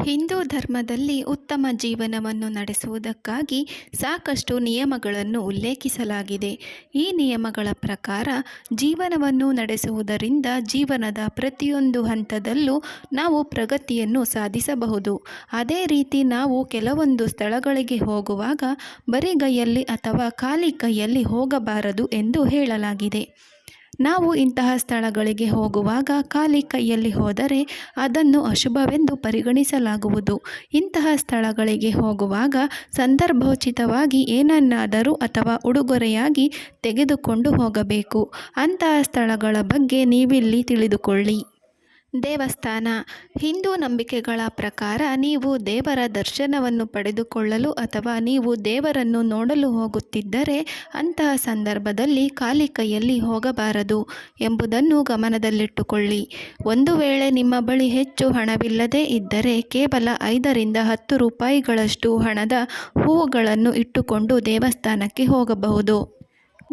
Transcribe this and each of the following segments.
ಹಿಂದೂ ಧರ್ಮದಲ್ಲಿ ಉತ್ತಮ ಜೀವನವನ್ನು ನಡೆಸುವುದಕ್ಕಾಗಿ ಸಾಕಷ್ಟು ನಿಯಮಗಳನ್ನು ಉಲ್ಲೇಖಿಸಲಾಗಿದೆ. ಈ ನಿಯಮಗಳ ಪ್ರಕಾರ ಜೀವನವನ್ನು ನಡೆಸುವುದರಿಂದ ಜೀವನದ ಪ್ರತಿಯೊಂದು ಹಂತದಲ್ಲೂ ನಾವು ಪ್ರಗತಿಯನ್ನು ಸಾಧಿಸಬಹುದು. ಅದೇ ರೀತಿ ನಾವು ಕೆಲವೊಂದು ಸ್ಥಳಗಳಿಗೆ ಹೋಗುವಾಗ ಬರಿಗೈಯಲ್ಲಿ ಅಥವಾ ಖಾಲಿ ಕೈಯಲ್ಲಿ ಹೋಗಬಾರದು ಎಂದು ಹೇಳಲಾಗಿದೆ. ನಾವು ಇಂತಹ ಸ್ಥಳಗಳಿಗೆ ಹೋಗುವಾಗ ಖಾಲಿ ಕೈಯಲ್ಲಿ ಹೋದರೆ ಅದನ್ನು ಅಶುಭವೆಂದು ಪರಿಗಣಿಸಲಾಗುವುದು. ಇಂತಹ ಸ್ಥಳಗಳಿಗೆ ಹೋಗುವಾಗ ಸಂದರ್ಭೋಚಿತವಾಗಿ ಏನನ್ನಾದರೂ ಅಥವಾ ಉಡುಗೊರೆಯಾಗಿ ತೆಗೆದುಕೊಂಡು ಹೋಗಬೇಕು. ಅಂತಹ ಸ್ಥಳಗಳ ಬಗ್ಗೆ ನೀವಿಲ್ಲಿ ತಿಳಿದುಕೊಳ್ಳಿ. ದೇವಸ್ಥಾನ. ಹಿಂದೂ ನಂಬಿಕೆಗಳ ಪ್ರಕಾರ ನೀವು ದೇವರ ದರ್ಶನವನ್ನು ಪಡೆದುಕೊಳ್ಳಲು ಅಥವಾ ನೀವು ದೇವರನ್ನು ನೋಡಲು ಹೋಗುತ್ತಿದ್ದರೆ ಅಂತಹ ಸಂದರ್ಭದಲ್ಲಿ ಖಾಲಿ ಕೈಯಲ್ಲಿ ಹೋಗಬಾರದು ಎಂಬುದನ್ನು ಗಮನದಲ್ಲಿಟ್ಟುಕೊಳ್ಳಿ. ಒಂದು ವೇಳೆ ನಿಮ್ಮ ಬಳಿ ಹೆಚ್ಚು ಹಣವಿಲ್ಲದೇ ಇದ್ದರೆ ಕೇವಲ ಐದರಿಂದ ಹತ್ತು ರೂಪಾಯಿಗಳಷ್ಟು ಹಣದ ಹೂವುಗಳನ್ನು ಇಟ್ಟುಕೊಂಡು ದೇವಸ್ಥಾನಕ್ಕೆ ಹೋಗಬಹುದು.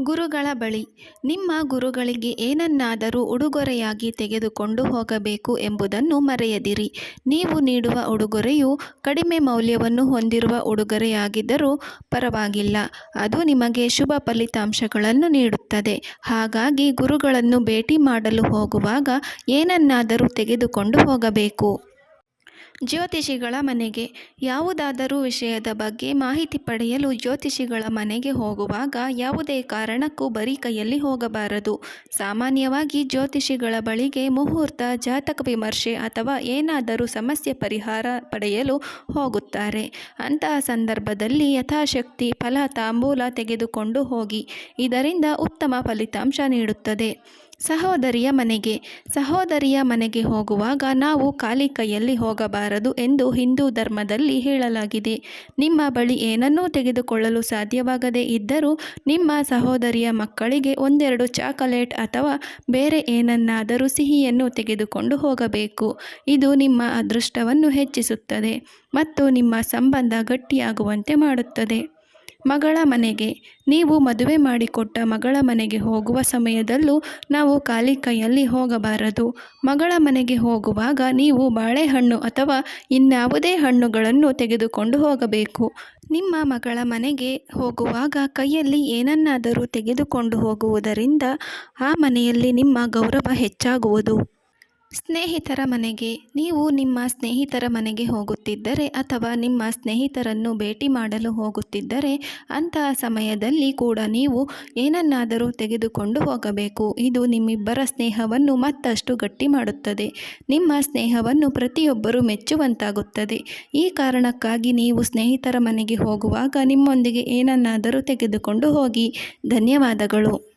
ಗುರುಗಳ ಬಳಿ. ನಿಮ್ಮ ಗುರುಗಳಿಗೆ ಏನನ್ನಾದರೂ ಉಡುಗೊರೆಯಾಗಿ ತೆಗೆದುಕೊಂಡು ಹೋಗಬೇಕು ಎಂಬುದನ್ನು ಮರೆಯದಿರಿ. ನೀವು ನೀಡುವ ಉಡುಗೊರೆಯು ಕಡಿಮೆ ಮೌಲ್ಯವನ್ನು ಹೊಂದಿರುವ ಉಡುಗೊರೆಯಾಗಿದ್ದರೂ ಪರವಾಗಿಲ್ಲ. ಅದು ನಿಮಗೆ ಶುಭ ಫಲಿತಾಂಶಗಳನ್ನು ನೀಡುತ್ತದೆ. ಹಾಗಾಗಿ ಗುರುಗಳನ್ನು ಭೇಟಿ ಮಾಡಲು ಹೋಗುವಾಗ ಏನನ್ನಾದರೂ ತೆಗೆದುಕೊಂಡು ಹೋಗಬೇಕು. ಜ್ಯೋತಿಷಿಗಳ ಮನೆಗೆ. ಯಾವುದಾದರೂ ವಿಷಯದ ಬಗ್ಗೆ ಮಾಹಿತಿ ಪಡೆಯಲು ಜ್ಯೋತಿಷಿಗಳ ಮನೆಗೆ ಹೋಗುವಾಗ ಯಾವುದೇ ಕಾರಣಕ್ಕೂ ಬರೀ ಕೈಯಲ್ಲಿ ಹೋಗಬಾರದು. ಸಾಮಾನ್ಯವಾಗಿ ಜ್ಯೋತಿಷಿಗಳ ಬಳಿಗೆ ಮುಹೂರ್ತ, ಜಾತಕ ವಿಮರ್ಶೆ ಅಥವಾ ಏನಾದರೂ ಸಮಸ್ಯೆ ಪರಿಹಾರ ಪಡೆಯಲು ಹೋಗುತ್ತಾರೆ. ಅಂತಹ ಸಂದರ್ಭದಲ್ಲಿ ಯಥಾಶಕ್ತಿ, ಫಲ, ತಾಂಬೂಲ ತೆಗೆದುಕೊಂಡು ಹೋಗಿ. ಇದರಿಂದ ಉತ್ತಮ ಫಲಿತಾಂಶ ನೀಡುತ್ತದೆ. ಸಹೋದರಿಯ ಮನೆಗೆ ಸಹೋದರಿಯ ಮನೆಗೆ ಹೋಗುವಾಗ ನಾವು ಖಾಲಿ ಕೈಯಲ್ಲಿ ಹೋಗಬಾರದು ಎಂದು ಹಿಂದೂ ಧರ್ಮದಲ್ಲಿ ಹೇಳಲಾಗಿದೆ. ನಿಮ್ಮ ಬಳಿ ಏನನ್ನೂ ತೆಗೆದುಕೊಳ್ಳಲು ಸಾಧ್ಯವಾಗದೇ ಇದ್ದರೂ ನಿಮ್ಮ ಸಹೋದರಿಯ ಮಕ್ಕಳಿಗೆ ಒಂದೆರಡು ಚಾಕಲೇಟ್ ಅಥವಾ ಬೇರೆ ಏನನ್ನಾದರೂ ಸಿಹಿಯನ್ನು ತೆಗೆದುಕೊಂಡು ಹೋಗಬೇಕು. ಇದು ನಿಮ್ಮ ಅದೃಷ್ಟವನ್ನು ಹೆಚ್ಚಿಸುತ್ತದೆ ಮತ್ತು ನಿಮ್ಮ ಸಂಬಂಧ ಗಟ್ಟಿಯಾಗುವಂತೆ ಮಾಡುತ್ತದೆ. ಮಗಳ ಮನೆಗೆ. ನೀವು ಮದುವೆ ಮಾಡಿಕೊಟ್ಟ ಮಗಳ ಮನೆಗೆ ಹೋಗುವ ಸಮಯದಲ್ಲೂ ನಾವು ಖಾಲಿ ಕೈಯಲ್ಲಿ ಹೋಗಬಾರದು. ಮಗಳ ಮನೆಗೆ ಹೋಗುವಾಗ ನೀವು ಬಾಳೆಹಣ್ಣು ಅಥವಾ ಇನ್ಯಾವುದೇ ಹಣ್ಣುಗಳನ್ನು ತೆಗೆದುಕೊಂಡು ಹೋಗಬೇಕು. ನಿಮ್ಮ ಮಗಳ ಮನೆಗೆ ಹೋಗುವಾಗ ಕೈಯಲ್ಲಿ ಏನನ್ನಾದರೂ ತೆಗೆದುಕೊಂಡು ಹೋಗುವುದರಿಂದ ಆ ಮನೆಯಲ್ಲಿ ನಿಮ್ಮ ಗೌರವ ಹೆಚ್ಚಾಗುವುದು. ಸ್ನೇಹಿತರ ಮನೆಗೆ, ನೀವು ನಿಮ್ಮ ಸ್ನೇಹಿತರ ಮನೆಗೆ ಹೋಗುತ್ತಿದ್ದರೆ ಅಥವಾ ನಿಮ್ಮ ಸ್ನೇಹಿತರನ್ನು ಭೇಟಿ ಮಾಡಲು ಹೋಗುತ್ತಿದ್ದರೆ, ಅಂತಹ ಸಮಯದಲ್ಲಿ ಕೂಡ ನೀವು ಏನನ್ನಾದರೂ ತೆಗೆದುಕೊಂಡು ಹೋಗಬೇಕು. ಇದು ನಿಮ್ಮಿಬ್ಬರ ಸ್ನೇಹವನ್ನು ಮತ್ತಷ್ಟು ಗಟ್ಟಿ ಮಾಡುತ್ತದೆ. ನಿಮ್ಮ ಸ್ನೇಹವನ್ನು ಪ್ರತಿಯೊಬ್ಬರು ಮೆಚ್ಚುವಂತಾಗುತ್ತದೆ. ಈ ಕಾರಣಕ್ಕಾಗಿ ನೀವು ಸ್ನೇಹಿತರ ಮನೆಗೆ ಹೋಗುವಾಗ ನಿಮ್ಮೊಂದಿಗೆ ಏನನ್ನಾದರೂ ತೆಗೆದುಕೊಂಡು ಹೋಗಿ. ಧನ್ಯವಾದಗಳು.